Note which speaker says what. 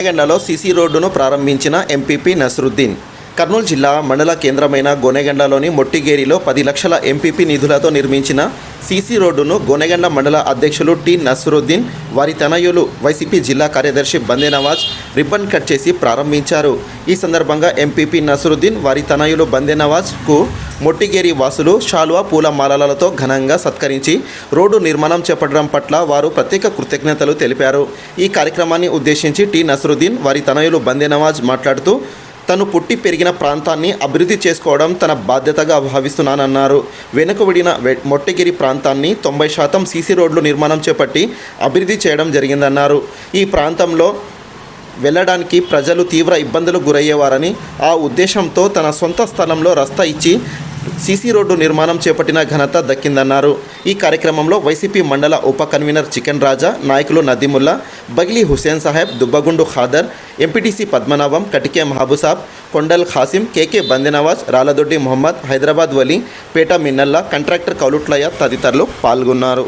Speaker 1: గొనెగండలో CC రోడ్డును ప్రారంభించిన MPP Nasruddin. Kurnool జిల్లా మండల కేంద్రమైన గొనెగండలోని మొట్టిగేరిలో పది లక్షల ఎంపీపీ నిధులతో నిర్మించిన సీసీ రోడ్డును గొనెగండ్ల మండల అధ్యక్షులు టి నసరుద్దీన్ వారి తనయులు వైసీపీ జిల్లా కార్యదర్శి బందే నవాజ్ రిబ్బన్ కట్ చేసి ప్రారంభించారు. ఈ సందర్భంగా ఎంపీపీ నసరుద్దీన్ వారి తనయులు బందే నవాజ్కు మొట్టిగేరి వాసులు షాలువా పూల మాలలతో ఘనంగా సత్కరించి రోడ్డు నిర్మాణం చేపట్టడం పట్ల వారు ప్రత్యేక కృతజ్ఞతలు తెలిపారు. ఈ కార్యక్రమాన్ని ఉద్దేశించి టి. నసరుద్దీన్ వారి తనయులు బందే నవాజ్ మాట్లాడుతూ తను పుట్టి పెరిగిన ప్రాంతాన్ని అభివృద్ధి చేసుకోవడం తన బాధ్యతగా భావిస్తున్నానన్నారు. వెనుకబడిన వె- మొట్టగిరి ప్రాంతాన్ని తొంభై శాతం సీసీ రోడ్లు నిర్మాణం చేపట్టి అభివృద్ధి చేయడం జరిగిందన్నారు. ఈ ప్రాంతంలో వెళ్ళడానికి ప్రజలు తీవ్ర ఇబ్బందులు గురయ్యేవారని ఆ ఉద్దేశంతో తన సొంత స్థలంలో రస్తా ఇచ్చి సీసీ రోడ్డు నిర్మాణం చేపట్టిన ఘనత దక్కిందన్నారు. ఈ కార్యక్రమంలో వైసీపీ మండల ఉప కన్వీనర్ చికెన్ రాజా నాయకులు Nadimulla Bagili Hussain Saheb Dubbagundu Khader MPTC Padmanabham Katike Mahabusab Kondal Khasim KK Bandenawaz Raladoddi Mohammed Hyderabad Wali Peta Minnalla contractor Kaulutlayya తదితరులు పాల్గొన్నారు.